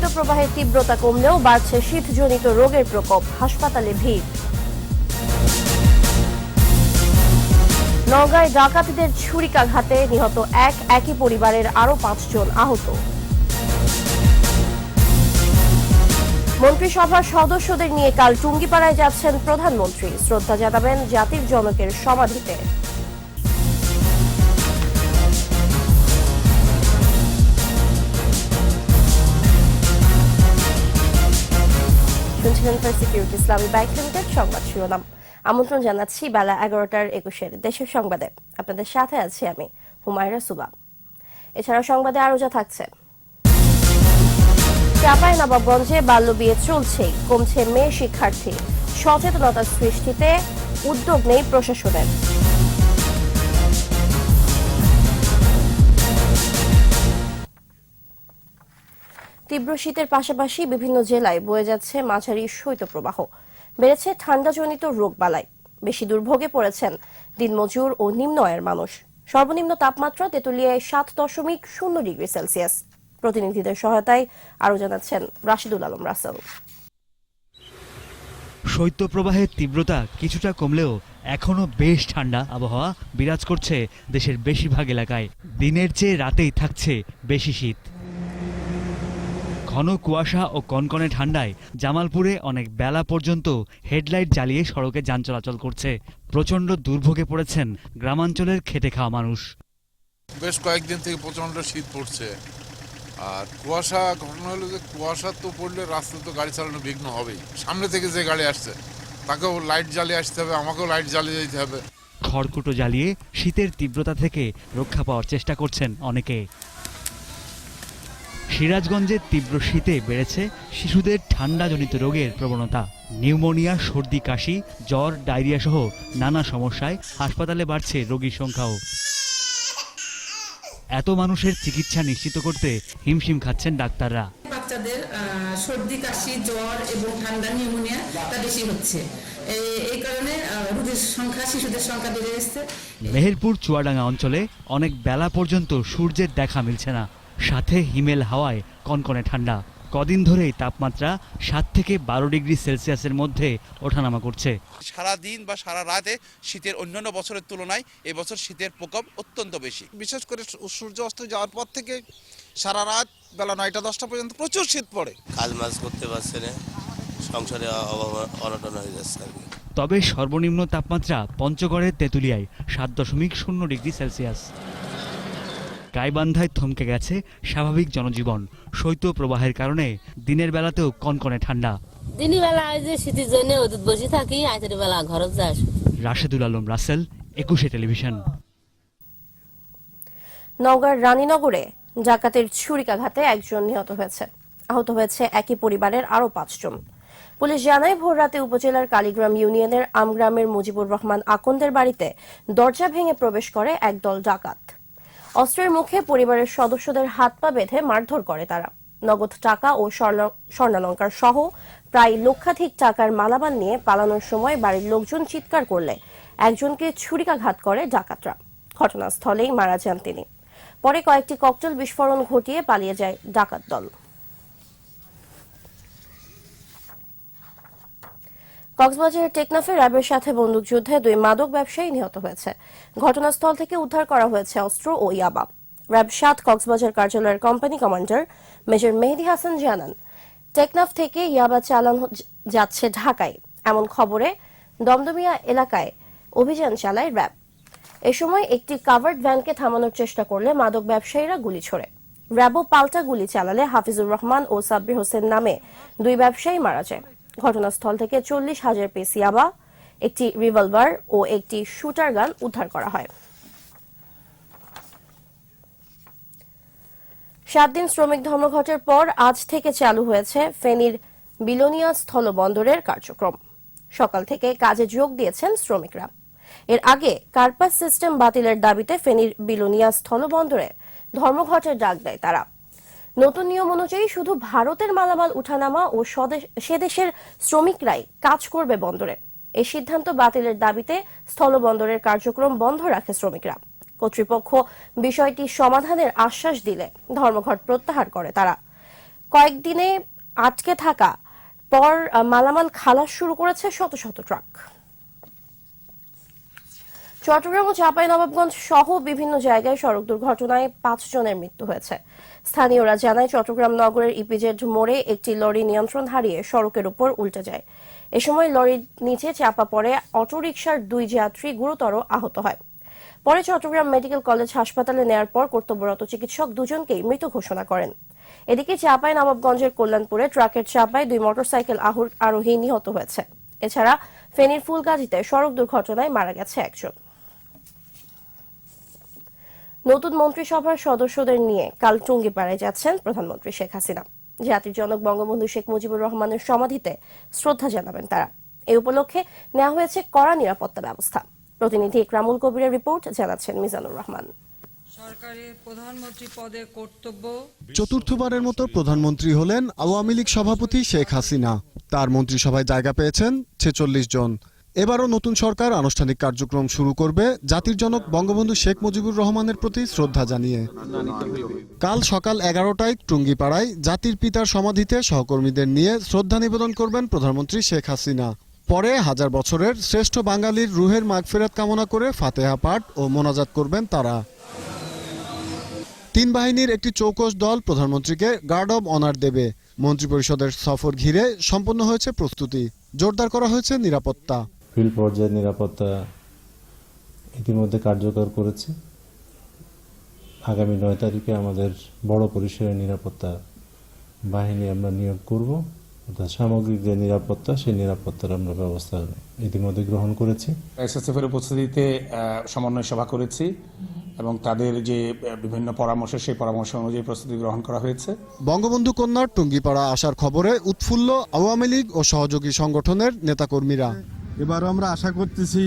শৈত্যপ্রবাহের তীব্রতা কমলেও বাড়ছে শীতজনিত রোগের প্রকোপ, হাসপাতালে ভিড়। নওগাঁয় ডাকাতিদের ছুরিকাঘাতে নিহত এক, একই পরিবারের আরও পাঁচজন আহত। মন্ত্রিসভার সদস্যদের নিয়ে কাল টুঙ্গিপাড়ায় যাচ্ছেন প্রধানমন্ত্রী। শ্রদ্ধা জানাবেন জাতির জনকের সমাধিতে। শুনছিলেন first security Islami bank limited সংবাদ শিরোনাম। আমন্ত্রণ জানাচ্ছি বেলা এগারোটার একুশের দেশের সংবাদে। আপনাদের সাথে আছি আমি, হুমায়রা সুবা। এছাড়া সংবাদে আরও যা থাকছে। চাপাই নবাবগঞ্জে বাল্য বিয়ে চলছে, কমছে মেয়ে শিক্ষার্থী। সচেতনতা সৃষ্টিতে উদ্যোগ নেই প্রশাসনের। তীব্র শীতের পাশাপাশি বিভিন্ন জেলায় বয়ে যাচ্ছে মাঝারি শৈত্যপ্রবাহ। বেড়েছে ঠান্ডাজনিত রোগবালাই। বেশি দুর্ভোগে পড়েছেন দিনমজুর ও নিম্ন আয়ের মানুষ। সর্বনিম্ন তাপমাত্রা তেঁতুলিয়ায় সাত দশমিক শূন্য ডিগ্রি সেলসিয়াস। প্রতিনিধিদের সহায়তায় আরও জানাচ্ছেন রাশিদুল আলম রাসেল। শৈত্যপ্রবাহের তীব্রতা কিছুটা কমলেও এখনও বেশ ঠান্ডা আবহাওয়া বিরাজ করছে দেশের বেশিরভাগ এলাকায়। দিনের চেয়ে রাতেই থাকছে বেশি শীত। ঘন কুয়াশা ও কনকনে ঠান্ডায় জামালপুরে অনেক বেলা পর্যন্ত হেডলাইট জ্বালিয়ে সড়কে যান চলাচল করছে। প্রচণ্ড দুর্ভোগে পড়েছেন গ্রামাঞ্চলের খেটে খাওয়া মানুষ। বেশ কয়েকদিন থেকে প্রচণ্ড শীত পড়ছে। আর কুয়াশা ঘটনা হলো যে কুয়াশা তো পড়লে রাস্তা তো গাড়ি চালানো বিঘ্ন হবেই। সামনে থেকে যে গাড়ি আসছে তাকেও লাইট জ্বালিয়ে আসতে হবে আমাকেও লাইট জ্বালিয়ে যেতে হবে। খড়কুটো জ্বালিয়ে শীতের তীব্রতা থেকে রক্ষা পাওয়ার চেষ্টা করছেন অনেকে। সিরাজগঞ্জের তীব্র শীতে বেড়েছে শিশুদের ঠান্ডাজনিত রোগের প্রবণতা। নিউমোনিয়া সর্দি কাশি জ্বর ডায়রিয়া সহ নানা সমস্যায় হাসপাতালে বাড়ছে রোগীর সংখ্যাও। এত মানুষের চিকিৎসা নিশ্চিত করতে হিমশিম খাচ্ছেন ডাক্তাররা। বাচ্চাদের সর্দি কাশি জ্বর এবং ঠান্ডা নিউমোনিয়া তা বেশি হচ্ছে। এই- কারণে রোগীর সংখ্যা শিশুদের সংখ্যা বেড়ে মেহেরপুর চুয়াডাঙ্গা অঞ্চলে অনেক বেলা পর্যন্ত সূর্যের দেখা মিলছে না। সাথে হিমেল হাওয়ায় কনকনে ঠান্ডা। কদিন ধরেই তাপমাত্রা সাত থেকে বারো ডিগ্রি সেলসিয়াসের মধ্যে ওঠানামা করছে। সারা দিন বা সারা রাতে শীতের অন্যান্য বছরের তুলনায় এবছর শীতের প্রকোপ অত্যন্ত বেশি। বিশেষ করে সূর্য অস্ত যাওয়ার পর থেকে সারা রাত বেলা নয়টা দশটা পর্যন্ত প্রচুর শীত পড়ে। কাজ মাজ করতে পারছে না। সংসারে অভাব অনটন হয়ে যাচ্ছে তবে সর্বনিম্ন তাপমাত্রা পঞ্চগড়ের তেঁতুলিয়ায় সাত দশমিক শূন্য ডিগ্রি সেলসিয়াস। গাইবান্ধায় থমকে গেছে স্বাভাবিক জনজীবন। শৈত্য প্রবাহের কারণে দিনের বেলাতেও কনকনে ঠান্ডা। দিনের বেলা যে শীতের জন্য ওদের বসে থাকি বেলা যায় রাশেদুল আলম রাসেল একুশে টেলিভিশন। নওগাঁর রানীনগরে জাকাতের ছুরিকাঘাতে একজন নিহত হয়েছে। আহত হয়েছে একই পরিবারের আরও পাঁচজন। পুলিশ জানায় ভোররাতে উপজেলার কালীগ্রাম ইউনিয়নের আমগ্রামের মুজিবুর রহমান আকন্দের বাড়িতে দরজা ভেঙে প্রবেশ করে একদল ডাকাত। অস্ত্রের মুখে পরিবারের সদস্যদের হাত পা বেঁধে মারধর করে তারা। নগদ টাকা ও স্বর্ণ- স্বর্ণালঙ্কার সহ প্রায় লক্ষাধিক টাকার মালামাল নিয়ে পালানোর সময় বাড়ির লোকজন চিৎকার করলে একজনকে ছুরিকাঘাত করে ডাকাতরা। ঘটনাস্থলেই মারা যান তিনি। পরে কয়েকটি ককটেল বিস্ফোরণ ঘটিয়ে পালিয়ে যায় ডাকাত দল। কক্সবাজারের টেকনাফে র্যাবের সাথে বন্দুকযুদ্ধে দুই মাদক ব্যবসায়ী নিহত হয়েছে। ঘটনাস্থল থেকে উদ্ধার করা হয়েছে অস্ত্র ও ইয়াবা। র্যাব সাত কক্সবাজার কার্যালয়ের company commander major Mehedi Hasan জানান, টেকনাফ থেকে ইয়াবা চালান যাচ্ছে ঢাকায়। এমন খবরে দমদমিয়া এলাকায় অভিযান চালায় র্যাব। এ সময় একটি কাভার্ড ভ্যানকে থামানোর চেষ্টা করলে মাদক ব্যবসায়ীরা গুলি ছোড়ে। র্যাবও পাল্টা গুলি চালালে হাফিজুর রহমান ও সাব্বির হোসেন নামে দুই ব্যবসায়ী মারা যায়। ঘটনাস্থল থেকে চল্লিশ হাজার পিস ইয়াবা একটি রিভলভার ও একটি শুটার গান উদ্ধার করা হয়। সাত দিন শ্রমিক ধর্মঘটের পর আজ থেকে চালু হয়েছে ফেনীর বিলোনিয়া স্থলবন্দরের কার্যক্রম। সকাল থেকে কাজে যোগ দিয়েছেন শ্রমিকরা। এর আগে কার্পাস সিস্টেম বাতিলের দাবিতে ফেনীর বিলোনিয়া স্থলবন্দরে ধর্মঘটের ডাক দেয় তারা। নতুন নিয়ম অনুযায়ী শুধু ভারতের মালামাল উঠানামা ও সেদেশের শ্রমিকরাই কাজ করবে বন্দরে। এই সিদ্ধান্ত বাতিলের দাবিতে স্থলবন্দরের কার্যক্রম বন্ধ রাখে শ্রমিকরা। কর্তৃপক্ষ বিষয়টি সমাধানের আশ্বাস দিলে ধর্মঘট প্রত্যাহার করে তারা। কয়েকদিনে আটকে থাকা পর মালামাল খালাস শুরু করেছে শত শত ট্রাক। চট্টগ্রাম ও চাঁপাইনবাবগঞ্জ সহ বিভিন্ন জায়গায় সড়ক দুর্ঘটনায় পাঁচ জনের মৃত্যু হয়েছে। স্থানীয়রা জানায়, চট্টগ্রাম নগরের ইপিজেড মোড়ে একটি লরি নিয়ন্ত্রণ হারিয়ে সড়কের উপর উল্টে যায়। এ সময় লরির নিচে চাপা পড়ে অটোরিকশার দুই যাত্রী গুরুতর আহত হয়। পরে চট্টগ্রাম মেডিকেল কলেজ হাসপাতালে নেয়ার পর কর্তব্যরত চিকিৎসক দুজনকেই মৃত ঘোষণা করেন। এদিকে চাপাই নবাবগঞ্জের কল্যাণপুরে ট্রাকের চাপায় দুই মোটরসাইকেল আরোহী নিহত হয়েছে। এছাড়া ফেনীর ফুলগাজীতে সড়ক দুর্ঘটনায় মারা গেছে একজন। নতুন মন্ত্রিসভার সদস্যদের নিয়ে কাল টুঙ্গিপাড়ায় যাচ্ছেন প্রধানমন্ত্রী শেখ হাসিনা। জাতির জনক বঙ্গবন্ধু শেখ মুজিবুর রহমানের সমাধিতে শ্রদ্ধা জানাবেন তারা। এই উপলক্ষে নেওয়া হয়েছে কড়া নিরাপত্তা ব্যবস্থা। প্রতিনিধি ইকরামুল কবিরের রিপোর্ট জানাচ্ছেন মিজানুর রহমান। সরকারের প্রধানমন্ত্রী পদে কর্তব্য। চতুর্থবারের মতো প্রধানমন্ত্রী হলেন আওয়ামী লীগ সভাপতি শেখ হাসিনা। তার মন্ত্রিসভায় জায়গা পেয়েছেন ছেচল্লিশ জন। এবারও নতুন সরকার আনুষ্ঠানিক কার্যক্রম শুরু করবে জাতির জনক বঙ্গবন্ধু শেখ মুজিবুর রহমানের প্রতি শ্রদ্ধা জানিয়ে। কাল সকাল এগারোটায় টুঙ্গিপাড়ায় জাতির পিতার সমাধিতে সহকর্মীদের নিয়ে শ্রদ্ধা নিবেদন করবেন প্রধানমন্ত্রী শেখ হাসিনা। পরে হাজার বছরের শ্রেষ্ঠ বাঙালির রুহের মাগফেরাত কামনা করে ফাতেহা পাঠ ও মোনাজাত করবেন তারা। তিন বাহিনীর একটি চৌকস দল প্রধানমন্ত্রীকে গার্ড অব অনার দেবে। মন্ত্রিপরিষদের সফর ঘিরে সম্পন্ন হয়েছে প্রস্তুতি। জোরদার করা হয়েছে নিরাপত্তা। ফিল্ড পর্যায়ে নিরাপত্তা ইতিমধ্যে কার্যকর করেছে। আগামী নয় তারিখে আমাদের বড় পরিসরের নিরাপত্তা বাহিনী আমরা নিয়োগ করব। অর্থাৎ সামগ্রিক যে নিরাপত্তা সেই নিরাপত্তার আমরা ব্যবস্থা ইতিমধ্যে গ্রহণ করেছি। এসএসএফ এর উপস্থিতিতে সমন্বয় সভা করেছি এবং তাদের যে বিভিন্ন পরামর্শ সেই পরামর্শ অনুযায়ী প্রস্তুতি গ্রহণ করা হয়েছে। বঙ্গবন্ধু কন্যার টুঙ্গিপাড়া আসার খবরে উৎফুল্ল আওয়ামী লীগ ও সহযোগী সংগঠনের নেতাকর্মীরা এবারও আমরা আশা করতেছি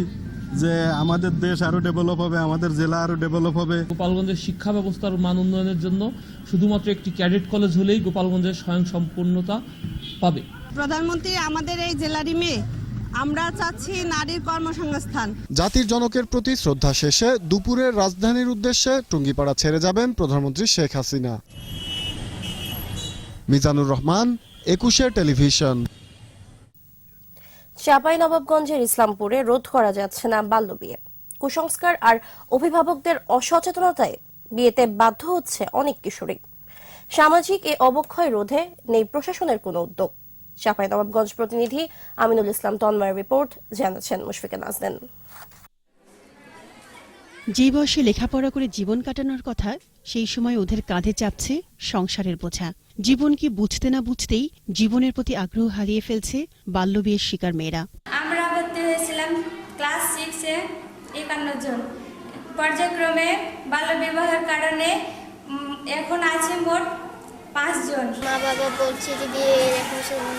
যে আমাদের দেশ আরও ডেভেলপ হবে আমাদের জেলা আরও ডেভেলপ হবে। গোপালগঞ্জের শিক্ষা ব্যবস্থার মান উন্নয়নের জন্য শুধুমাত্র একটি ক্যাডেট কলেজ হলেই গোপালগঞ্জের স্বয়ং সম্পূর্ণতা পাবে। প্রধানমন্ত্রী আমাদের এই জেলারই মেয়ে। আমরা চাচ্ছি নারীর কর্মসংস্থান। জাতির জনকের প্রতি শ্রদ্ধা শেষে দুপুরের রাজধানীর উদ্দেশ্যে টুঙ্গিপাড়া ছেড়ে যাবেন প্রধানমন্ত্রী শেখ হাসিনা। মিজানুর রহমান একুশে টেলিভিশন। চাপাই নবাবগঞ্জের ইসলামপুরে রোধ করা যাচ্ছে না বাল্য বিয়ে। কুসংস্কার আর অভিভাবকদের অসচেতনতায় বিয়েতে বাধ্য হচ্ছে অনেক কিশোরী। সামাজিক এ অবক্ষয় রোধে নেই প্রশাসনের কোনো উদ্যোগ। চাপাই নবাবগঞ্জ প্রতিনিধি আমিনুল ইসলাম তন্ময়ের রিপোর্ট, জানাচ্ছেন মুশফিকা নাজদেন যে বয়সে লেখাপড়া করে জীবন কাটানোর কথা সেই সময় ওদের কাঁধে চাপছে সংসারের বোঝা। জীবনকে বুঝতে না বুঝতেই জীবনের প্রতি আগ্রহ হারিয়ে ফেলছে বাল্যবিয়ের শিকার মেয়েরা। আমরা ভর্তি হয়েছিলাম ক্লাস সিক্সে একান্ন জন। পর্যায়ক্রমে বাল্য বিবাহের কারণে এখন আছে মোট পাঁচজন মা বাবা বলছে যে বিয়ে এখন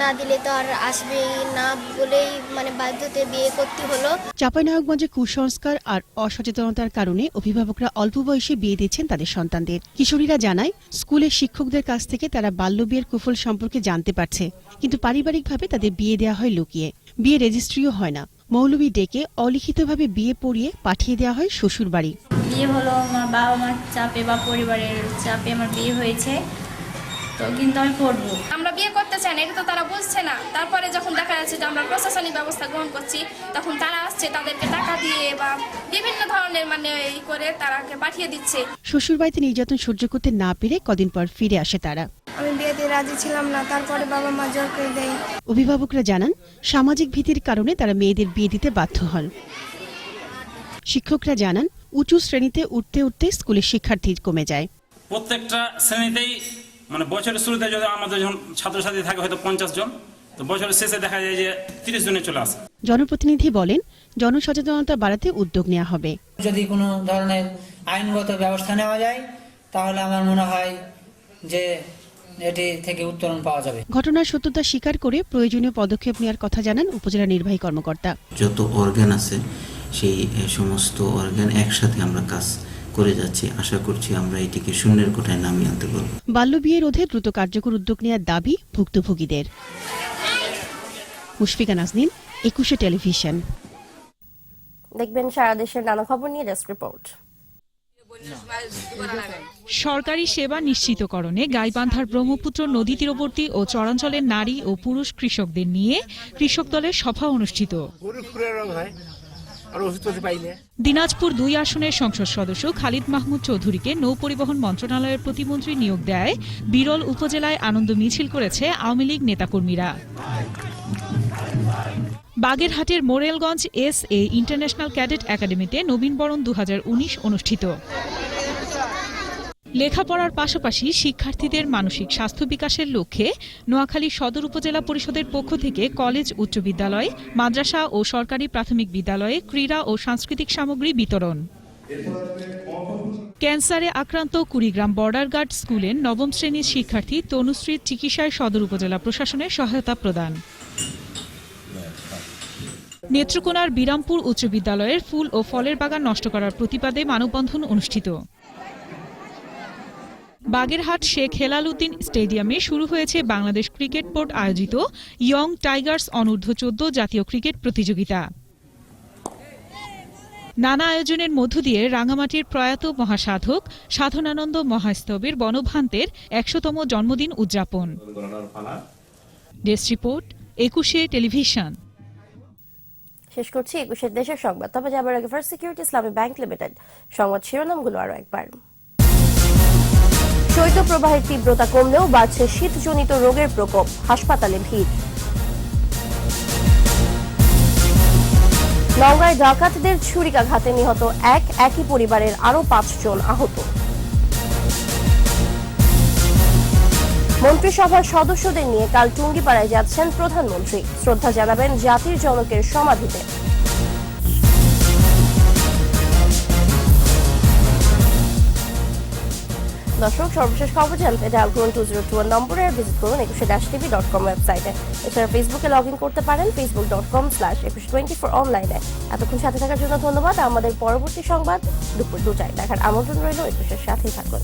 না দিলে তো আর আসবেই না বলেই মানে বাধ্যতে বিয়ে করতে হলো। চাঁপাইনবাবগঞ্জে কুসংস্কার আর অসচেতনতার কারণে অভিভাবকরা অল্প বয়সে বিয়ে দিচ্ছেন তাদের সন্তানদের। কিশোরীরা জানায় স্কুলের শিক্ষকদের কাছ থেকে তারা বাল্যবিয়ের কুফল সম্পর্কে জানতে পারছে কিন্তু পারিবারিকভাবে তাদের বিয়ে দেওয়া হয় লুকিয়ে। বিয়ে রেজিস্ট্রিও হয় না। মৌলবী ডেকে অলিখিতভাবে বিয়ে পড়িয়ে পাঠিয়ে দেওয়া হয় শ্বশুর বাড়ি বিয়ে হলো আমার বাবা মার চাপে বা পরিবারের চাপে আমার বিয়ে হয়েছে। তো কিন্তু আমি করব আমরা বিয়ে করতে চাই না এটা তো তারা বুঝছে না। তারপরে যখন দেখা যাচ্ছে যে আমরা প্রশাসনিক ব্যবস্থা গ্রহণ করছি তখন তারা আসছে তাদেরকে টাকা দিয়ে বা বিভিন্ন ধরনের মানে ই করে তারাকে পাঠিয়ে দিচ্ছে। শ্বশুরবাড়িতে নির্যাতন সহ্য করতে না পেরে কদিন পর ফিরে আসে তারা। আমি বিয়েতে রাজি ছিলাম না তারপরে বাবা মা জোর করে দেয়। অভিভাবকরা জানান সামাজিক ভীতির কারণে তারা মেয়েদের বিয়ে দিতে বাধ্য হন। শিক্ষকরা জানান উঁচু শ্রেণীতে উঠতে উঠতে স্কুলের শিক্ষার্থী কমে যায়। প্রত্যেকটা শ্রেণীতেই মানে বছরের শুরুতে যদি আমাদের যখন ছাত্রছাত্রী থাকে হয়তো পঞ্চাশ জন তো বছরের শেষে দেখা যায় যে তিরিশ জনে চলে আসে। জনপ্রতিনিধি বলেন জনসচেতনতা বাড়াতে উদ্যোগ নেওয়া হবে। যদি কোনো ধরনের আইনগত ব্যবস্থা নেওয়া যায় তাহলে আমার মনে হয় যে এটি থেকে উত্তরণ পাওয়া যাবে। ঘটনার সত্যতা স্বীকার করে প্রয়োজনীয় পদক্ষেপ নেওয়ার কথা জানান উপজেলা নির্বাহী কর্মকর্তা। যত অর্গান আছে সেই সমস্ত অর্গান একসাথে আমরা কাজ করে যাচ্ছি আশা করছি আমরা এটিকে শূন্যের কোঠায় নামিয়ে আনতে পারব। বাল্যবিয়ে রোধে দ্রুত কার্যকর উদ্যোগ নেওয়ার দাবি ভুক্তভোগীদের। মুশফিকা নাজনীন একুশে টেলিভিশন। দেখবেন সারা দেশের নানা খবর নিয়ে ডেস্ক রিপোর্ট। সরকারি সেবা নিশ্চিতকরণে গাইবান্ধার ব্রহ্মপুত্র নদী তীরবর্তী ও চরাঞ্চলের নারী ও পুরুষ কৃষকদের নিয়ে কৃষক দলের সভা অনুষ্ঠিত। দিনাজপুর দুই আসনের সংসদ সদস্য খালিদ মাহমুদ চৌধুরীকে নৌ পরিবহন মন্ত্রণালয়ের প্রতিমন্ত্রী নিয়োগ দেয়। বিরল উপজেলায় আনন্দ মিছিল করেছে আওয়ামী লীগ নেতাকর্মীরা। বাগেরহাটের Morelganj S A international cadet একাডেমিতে নবীনবরণ দু হাজার উনিশ অনুষ্ঠিত। লেখাপড়ার পাশাপাশি শিক্ষার্থীদের মানসিক স্বাস্থ্য বিকাশের লক্ষ্যে নোয়াখালী সদর উপজেলা পরিষদের পক্ষ থেকে কলেজ, উচ্চ বিদ্যালয়, মাদ্রাসা ও সরকারি প্রাথমিক বিদ্যালয়ে ক্রীড়া ও সাংস্কৃতিক সামগ্রী বিতরণ। ক্যান্সারে আক্রান্ত কুড়িগ্রাম বর্ডার গার্ড স্কুলের নবম শ্রেণির শিক্ষার্থী তনুশ্রীর চিকিৎসায় সদর উপজেলা প্রশাসনের সহায়তা প্রদান। নেত্রকোনার বিরামপুর উচ্চ বিদ্যালয়ের ফুল ও ফলের বাগান নষ্ট করার প্রতিবাদে মানববন্ধন অনুষ্ঠিত। বাগেরহাট শেখ হেলাল উদ্দিন স্টেডিয়ামে শুরু হয়েছে বাংলাদেশ ক্রিকেট বোর্ড আয়োজিত ইয়ং টাইগার্স অনূর্ধ্ব চোদ্দ জাতীয় ক্রিকেট প্রতিযোগিতা। নানা আয়োজনের মধ্য দিয়ে রাঙামাটির প্রয়াত মহাসাধক সাধনানন্দ মহাস্তবের বনভান্তের একশোতম জন্মদিন উদযাপন। রিপোর্ট, একুশে টেলিভিশন। শেষ করছি একুশের দেশের সংবাদ। তবে যাবার আগে first security Islami bank limited সংবাদ শিরোনামগুলো আরও একবার। শৈত্যপ্রবাহের তীব্রতা কমলেও বাড়ছে শীতজনিত রোগের প্রকোপ, হাসপাতালে ভিড়। নওগাঁয় ডাকাতদের ছুরিকাঘাতে নিহত এক, একই পরিবারের আরও পাঁচজন আহত। মন্ত্রিসভার সদস্যদের নিয়ে কাল টুঙ্গিপাড়ায় যাচ্ছেন প্রধানমন্ত্রী। শ্রদ্ধা জানাবেন জাতির জনকের সমাধিতে। দর্শক, সর্বশেষ খবর জানতে ডায়াল করুন টু জিরো টু ওয়ান নম্বরে ভিজিট করুন একুশে ড্যাশ টিভি ডট কম ওয়েবসাইটে এছাড়া ফেসবুকে লগ ইন করতে পারেন ফেসবুক ডট কম স্ল্যাশ একুশ টোয়েন্টি ফোর অনলাইনে এতক্ষণ সাথে থাকার জন্য ধন্যবাদ। আমাদের পরবর্তী সংবাদ দুপুর দুটায়। দেখার আমন্ত্রণ রইল একুশের সাথেই থাকুন।